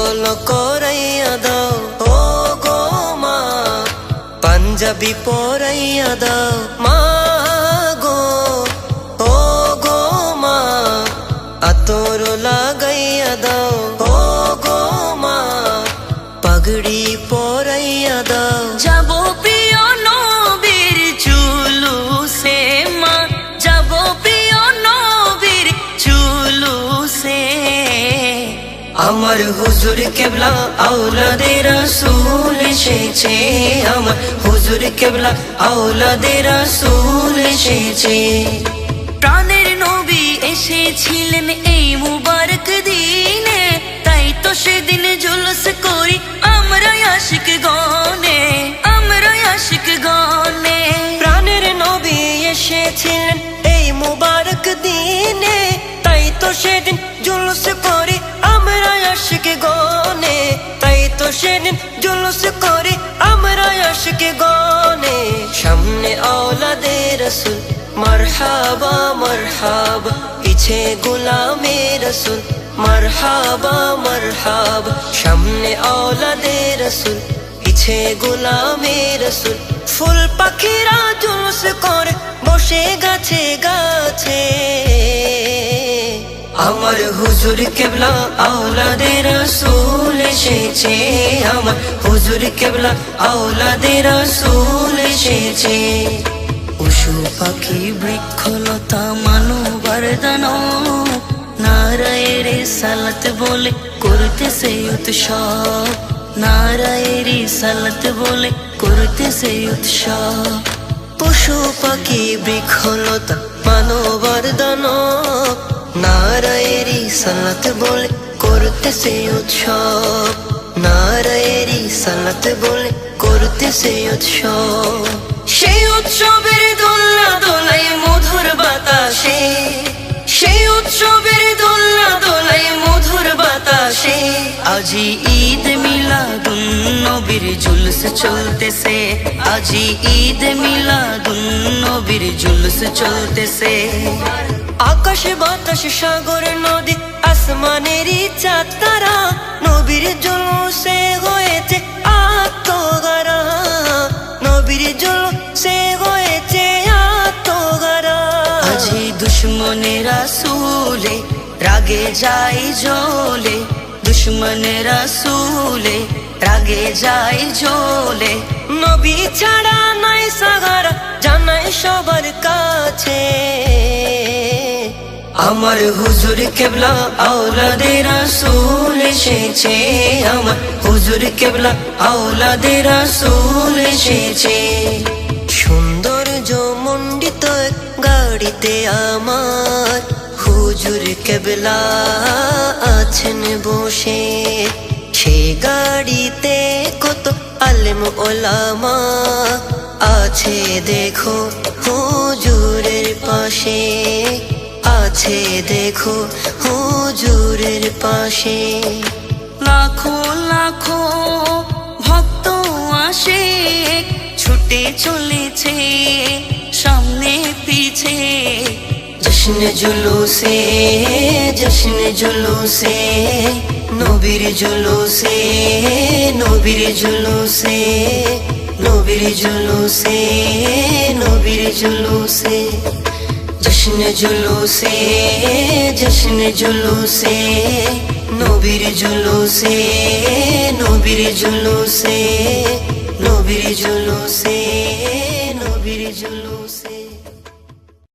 গোসল করাইয়া দাও ও গো মা পাঞ্জাবি পরাইয়া দাও মা গো ও গো মা আতর লাগাইয়া দাও ও গো মা পাগড়ি পরাইয়া দাও আমার হুজুর কেবলা আউলাদে রাসূল এসেছে, আমার হুজুর কেবলা আউলাদে রাসূল এসেছে। প্রাণের নবী এসেছিলেন এই মুবারক দিনে, তাই তো সেদিন জুলুস করি আমরা আশিক গনে আশিক গনে তাই তো সেদিন জুলুস করি আমরা আশিক গনে সামনে আওলাদে রসুল মারহাবা মারহাবা পিছে গোলামে রসুল মারহাবা মারহাবা সামনে আওলাদে রসুল পিছে গোলামে রসুল ফুল পাখিরা জুলুস করে বসে গাছে গাছে আমার হুজুর কেবলা আওলাদে রসুল এসেছে আমার হুজুর কেবলা আওলাদে রসুল এসেছে। পশু পাখি বৃক্ষলতা মানবার দানব নারায়ের সালাত বলে করতেছে উৎসব, নারায়ের সালাত বলে করতেছে উৎসব। পশু পাখি বৃক্ষলতা মানবার দান, নারায়েরি সালাত বলে করতেছে উৎসব নারায়েরি সালাত বলে করতেছে উৎসব সেই উৎসবের দোল্লা দোলাই মধুর বাতাসে। সেই উৎসবের দোল্লা দোলাই মধুর বাতাসে। আজি ঈদ মিলাদুন নবীর জুলুস চলতেছে। আজি ঈদ মিলাদুন নবীর জুলুস চলতেছে। আকাশ বাতাস সাগর, নদী, আসমানেরই চাঁদ তারা নবীর জলসে হয়েছে আত্মগারা। নবীর জলসে হয়েছে আত্মগারা। আজি দুশ্মনেরা সুলে রাগে যাই জ্বলে। দুশ্মনেরা সুলে রাগে যাই জ্বলে। নবী ছাড়া নাই সাগারা, জানাই সবার কাছে। আমার হুজুর কেবলা আওলাদে রাসূল এসেছে, আমার হুজুর কেবলা আওলাদে রাসূল এসেছে। সৌন্দর্য মণ্ডিত এক গাড়িতে আমার হুজুর কেবলা আছেন বসে। সে গাড়িতে কত আলেম ওলামা আছে, দেখো হুজুরের পাশে। আছে দেখো হুজুরের পাশে। লাখো লাখো ভক্ত আসে, ছুটে চলেছে, সামনে পিছে। জশ্ন জুলুসে জশ্ন জুলুসে, নবীর জুলুসে নবীর জুলুসে নবীর জুলুসে নবীর জুলুসে। জশ্ন জুলুসে জশ্ন জুলুসে নবীর জুলুসে নবীর জুলুসে নবীর জুলুসে নবীর জুলুসে